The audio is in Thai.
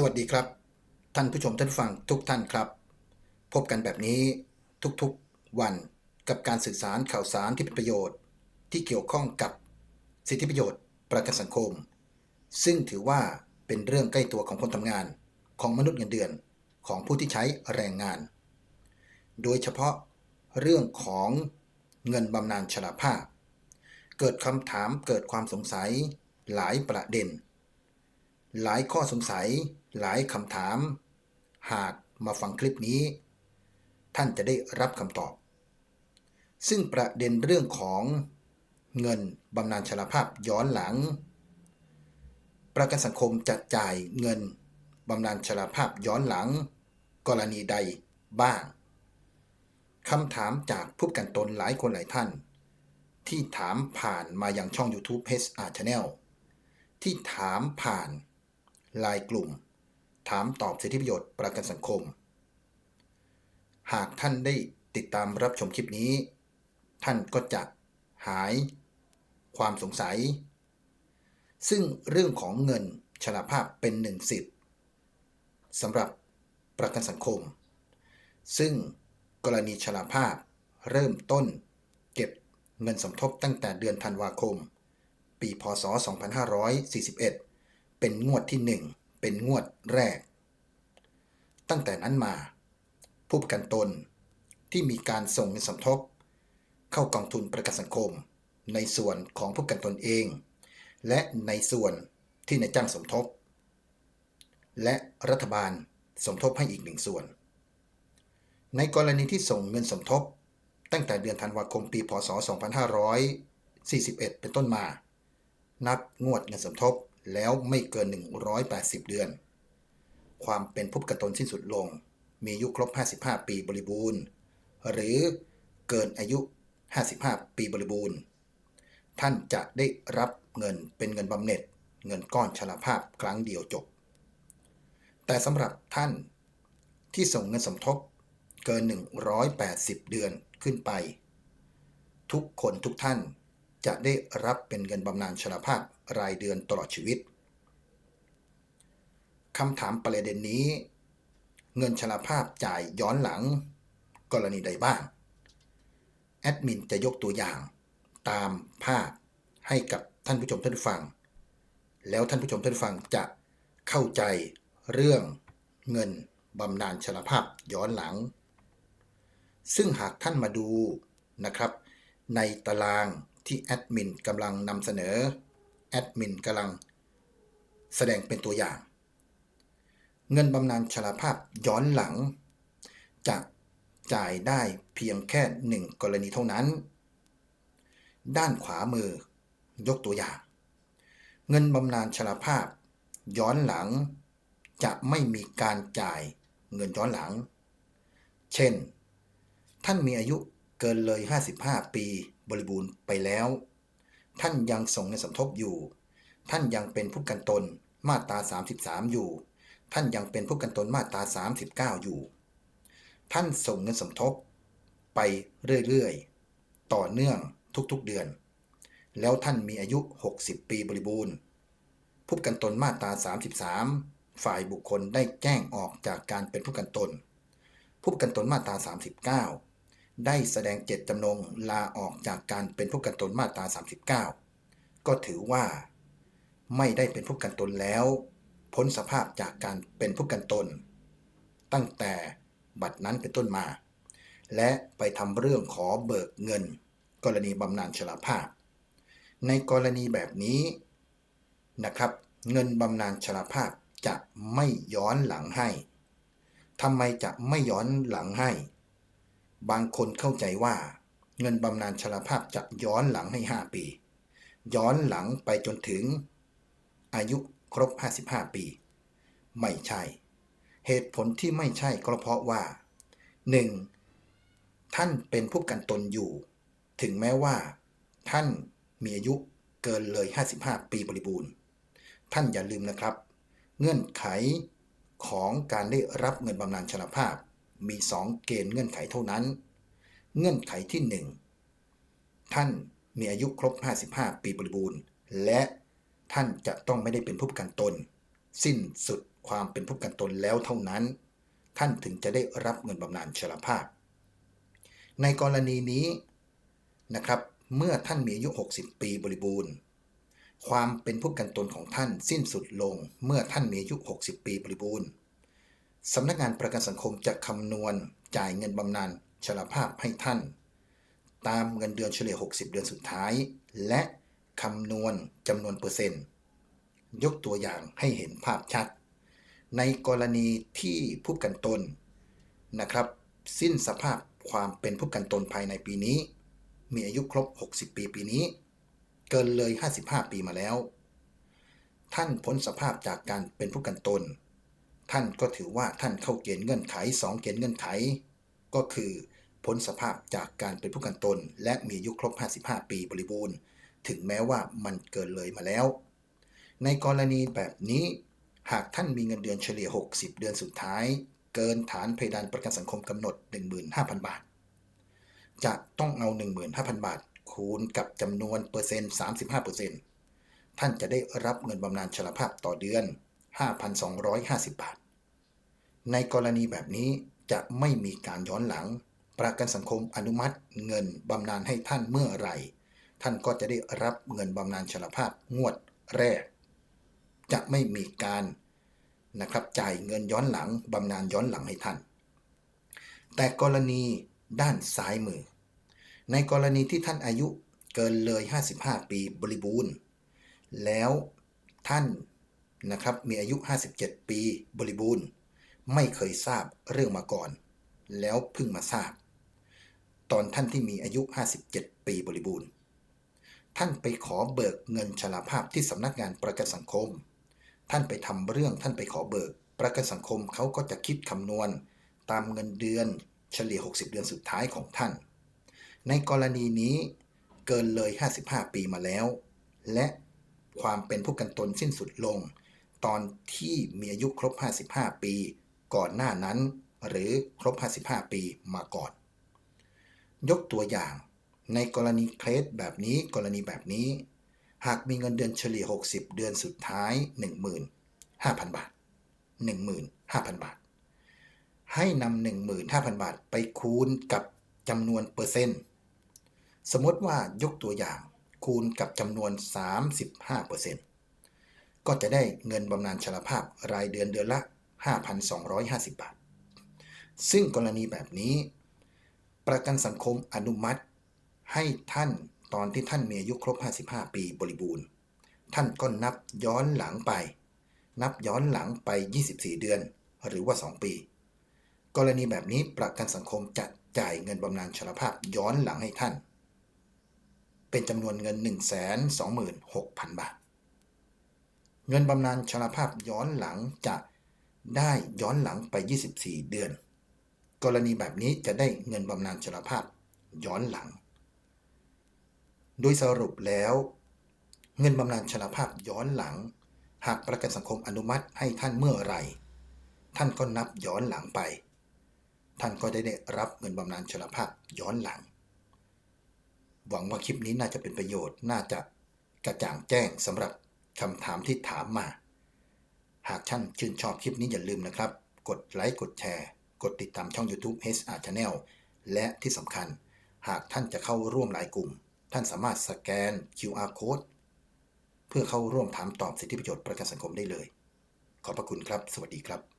สวัสดีครับ ท่านผู้ชมท่านฟังทุกท่านครับ พบกันแบบนี้ทุกๆวันกับการสื่อสารข่าวสารที่เป็นประโยชน์ ที่เกี่ยวข้องกับสิทธิประโยชน์ประกันสังคม ซึ่งถือว่าเป็นเรื่องใกล้ตัวของคนทำงานของมนุษย์เงินเดือนของผู้ที่ใช้แรงงาน โดยเฉพาะเรื่องของเงินบำนาญชราภาพ เกิดคำถามเกิดความสงสัยหลายประเด็นหลายข้อสงสัย หลายคำถาม หากมาฟังคลิปนี้ ท่านจะได้รับคำตอบ ซึ่งประเด็นเรื่องของเงินบำนาญชราภาพย้อนหลัง ประกันสังคมจะจ่ายเงินบำนาญชราภาพย้อนหลัง กรณีใดบ้างคำถามจากผู้กันตนหลายคนหลายท่าน ที่ถามผ่านมายังช่อง YouTube HR Channel ที่ถามผ่านไลน์กลุ่ม ถามตอบสิทธิประโยชน์ประกันสังคม หากท่านได้ติดตามรับชมคลิปนี้ ท่านก็จะหาย ความสงสัย ซึ่งเรื่องของเงินชราภาพเป็นหนึ่งสิทธิ์สำหรับประกันสังคม ซึ่งกรณีชราภาพเริ่มต้น เก็บเงินสมทบตั้งแต่เดือนธันวาคม ปีพศ 2541 เป็นงวดที่ 1 เป็นงวดแรก ตั้งแต่นั้นมา ผู้ประกันตนที่มีการส่งเงินสมทบ เข้ากองทุนประกันสังคม ในส่วนของผู้ประกันตนเอง และในส่วนที่นายจ้างสมทบ และรัฐบาลสมทบให้อีกหนึ่งส่วน ในกรณีที่ส่งเงินสมทบ ตั้งแต่เดือนธันวาคมปีพศ 2541 เป็นต้นมา นับงวดเงินสมทบ แล้วไม่เกิน 180 เดือน ความเป็นผู้ประกันตนสิ้นสุดลง มีอายุครบ 55 ปีบริบูรณ์ หรือเกินอายุ 55 ปีบริบูรณ์ ท่านจะได้รับเงินเป็นเงินบำเหน็จ เงินก้อนชราภาพครั้งเดียวจบ แต่สำหรับท่านที่ส่งเงินสมทบเกิน 180 เดือนขึ้นไป ทุกคนทุกท่าน จะได้รับเป็นเงินบำนาญชราภาพรายเดือนตลอดชีวิตคำถามประเด็นนี้ เงินชราภาพจ่ายย้อนหลัง กรณีใดบ้าง แอดมินจะยกตัวอย่าง ตามภาพให้กับท่านผู้ชมท่านผู้ฟัง แล้วท่านผู้ชมท่านผู้ฟังจะเข้าใจเรื่องเงินบำนาญชราภาพย้อนหลัง ซึ่งหากท่านมาดูนะครับ ในตาราง ที่แอดมินกำลังนำเสนอแอดมินกำลังแสดงเป็นตัวอย่าง เงินบำนาญชราภาพย้อนหลัง จะจ่ายได้เพียงแค่หนึ่งกรณีเท่านั้น ด้านขวามือยกตัวอย่าง เงินบำนาญชราภาพ ย้อนหลัง จะไม่มีการจ่ายเงินย้อนหลัง เช่น ท่านมีอายุ เกินเลย 55 ปีบริบูรณ์ไปแล้ว ท่านยังส่งเงินสมทบอยู่ ท่านยังเป็นผู้กันตนมาตรา 33 อยู่ ท่านยังเป็นผู้กันตนมาตรา 39 อยู่ ท่านส่งเงินสมทบ ไปเรื่อยๆ ต่อเนื่องทุกๆเดือน แล้วท่านมีอายุ 60 ปีบริบูรณ์ ผู้กันตนมาตรา 33 ฝ่ายบุคคลได้แจ้งออกจากการเป็นผู้กันตน ผู้กันตนมาตรา 39 ได้แสดงเจตจำนงลาออกจากการเป็นผู้กันตนมาตรา 39 ก็ถือว่า ไม่ได้เป็นผู้กันตนแล้ว พ้นสภาพจากการเป็นผู้กันตน ตั้งแต่บัดนั้นเป็นต้นมา และไปทำเรื่องขอเบิกเงิน กรณีบำนาญชราภาพ ในกรณีแบบนี้นะครับ เงินบำนาญชราภาพจะไม่ย้อนหลังให้ทำไมจะไม่ย้อนหลังให้ บางคนเข้าใจว่า เงินบำนาญชราภาพจะย้อนหลังให้ 5 ปี ย้อนหลังไปจนถึง อายุครบ 55 ปี ไม่ใช่ เหตุผลที่ไม่ใช่ก็เพราะว่า 1. ท่านเป็นผู้กันตนอยู่ ถึงแม้ว่า ท่านมีอายุเกินเลย 55 ปีบริบูรณ์ ท่านอย่าลืมนะครับ เงื่อนไขของการได้รับเงินบำนาญชราภาพ มี 2 เกณฑ์เงื่อนไขเท่านั้น เงื่อนไขที่ 1 ท่านมีอายุครบ 55 ปีบริบูรณ์ และท่านจะต้องไม่ได้เป็นผู้ประกันตน สิ้นสุดความเป็นผู้ประกันตนแล้วเท่านั้น ท่านถึงจะได้รับเงินบำนาญชราภาพ ในกรณีนี้นะครับเมื่อท่านมีอายุ 60 ปีบริบูรณ์ ความเป็นผู้ประกันตนของท่านสิ้นสุดลงเมื่อท่านมีอายุ 60 ปีบริบูรณ์ สำนักงานประกันสังคมจะคำนวณจ่ายเงินบำนาญชราภาพให้ท่าน ตามเงินเดือนเฉลี่ย 60 เดือนสุดท้าย และคำนวณจำนวนเปอร์เซ็นต์ ยกตัวอย่างให้เห็นภาพชัด ในกรณีที่ผู้กันตนนะครับ สิ้นสภาพความเป็นผู้กันตนภายในปีนี้ มีอายุครบ 60 ปีปีนี้ เกินเลย 55 ปีมาแล้ว ท่านพ้นสภาพจากการเป็นผู้กันตน ท่านก็ถือว่าท่านเข้าเกณฑ์เงื่อนไข 2 เกณฑ์เงื่อนไข ก็คือพ้นสภาพจากการเป็นผู้กันตน และมีอายุครบ 55 ปีบริบูรณ์ ถึงแม้ว่ามันเกินเลยมาแล้ว ในกรณีแบบนี้ หากท่านมีเงินเดือนเฉลี่ย 60 เดือนสุดท้าย เกินฐานเพดานประกันสังคมกำหนด 15,000 บาท จะต้องเอา 15,000 บาท คูณกับจำนวนเปอร์เซ็นต์ 35%ท่านจะได้รับเงินบำนาญชราภาพต่อเดือน 5,250 บาท ในกรณีแบบนี้จะไม่มีการย้อนหลัง ประกันสังคมอนุมัติเงินบำนาญให้ท่านเมื่อไหร่ ท่านก็จะได้รับเงินบำนาญชราภาพงวดแรก จะไม่มีการนะครับจ่ายเงินย้อนหลังบำนาญย้อนหลังให้ท่าน แต่กรณีด้านซ้ายมือ ในกรณีที่ท่านอายุเกินเลย 55 ปีบริบูรณ์ แล้วท่าน นะครับมีอายุ 57 ปีบริบูรณ์ ไม่เคยทราบเรื่องมาก่อน แล้วเพิ่งมาทราบ ตอนท่านที่มีอายุ 57 ปีบริบูรณ์ ท่านไปขอเบิกเงินชราภาพที่สำนักงานประกันสังคม ท่านไปทำเรื่องท่านไปขอเบิก ประกันสังคมเขาก็จะคิดคำนวณ ตามเงินเดือนเฉลี่ย 60 เดือนสุดท้ายของท่าน ในกรณีนี้เกินเลย 55 ปีมาแล้ว และความเป็นผู้กันตนสิ้นสุดลง ตอนที่มีอายุครบ 55 ปี ก่อนหน้านั้น หรือครบ 55 ปีมาก่อน ยกตัวอย่าง ในกรณีเคสแบบนี้กรณีแบบนี้ หากมีเงินเดือนเฉลี่ย 60 เดือนสุดท้าย 15,000 บาท 15,000 บาท ให้นำ15,000 บาทไปคูณกับจำนวนเปอร์เซ็นต์ สมมติว่ายกตัวอย่างคูณกับจำนวน 35% ก็จะได้เงินบำนาญชราภาพรายเดือนเดือนละ 5,250 บาท ซึ่งกรณีแบบนี้ ประกันสังคมอนุมัติ ให้ท่านตอนที่ท่านมีอายุครบ 55 ปีบริบูรณ์ ท่านก็นับย้อนหลังไป นับย้อนหลังไป 24 เดือน หรือว่า 2 ปี กรณีแบบนี้ประกันสังคมจะจ่ายเงินบำนาญชราภาพย้อนหลังให้ท่าน เป็นจำนวนเงิน 126,000 บาท เงินบำนาญชราภาพย้อนหลังจะได้ย้อนหลังไป 24 เดือน กรณีแบบนี้จะได้เงินบำนาญชราภาพย้อนหลัง โดยสรุปแล้ว เงินบำนาญชราภาพย้อนหลัง หากประกันสังคมอนุมัติให้ท่านเมื่อไหร่ ท่านก็นับย้อนหลังไป ท่านก็ได้ได้รับเงินบำนาญชราภาพย้อนหลัง หวังว่าคลิปนี้น่าจะเป็นประโยชน์น่าจะกระจ่างแจ้งสำหรับ คำถามที่ถามมา หากท่านชื่นชอบคลิปนี้อย่าลืมนะครับ กดไลค์กดแชร์ กดติดตามช่อง YouTube HR Channel และที่สำคัญ หากท่านจะเข้าร่วมหลายกลุ่ม ท่านสามารถสแกน QR Code เพื่อเข้าร่วมถามตอบสิทธิประโยชน์ประกันสังคมได้เลย ขอบพระคุณครับ สวัสดีครับ